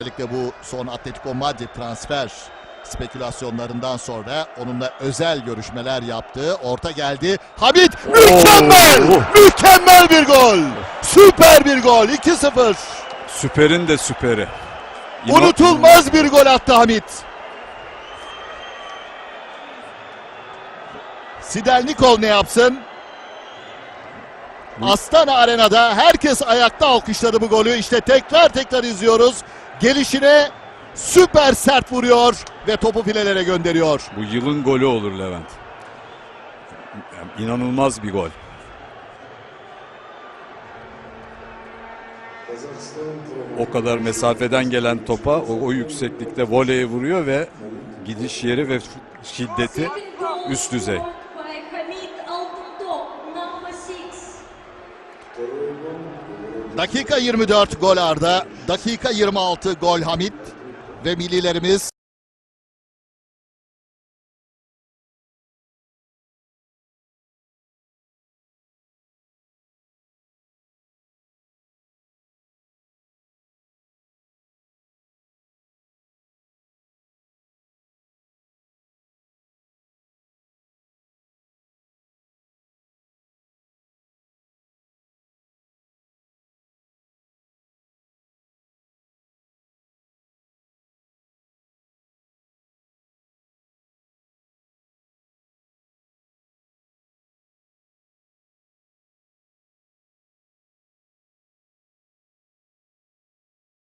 Özellikle bu son Atletico Madrid transfer spekülasyonlarından sonra onunla özel görüşmeler yaptı. Orta geldi. Hamit mükemmel! Mükemmel bir gol! Süper bir gol. 2-0. Süperin de süperi. İnan- Unutulmaz bir gol attı Hamit. Sidelnikol ne yapsın? Astana Arena'da herkes ayakta alkışladı bu golü. İşte tekrar tekrar izliyoruz. Gelişine süper sert vuruyor ve topu filelere gönderiyor. Bu yılın golü olur Levent. İnanılmaz bir gol. O kadar mesafeden gelen topa o, o yükseklikte voleye vuruyor ve gidiş yeri ve şiddeti üst düzey. Dakika 24 gol Arda, dakika 26 gol Hamit ve millilerimiz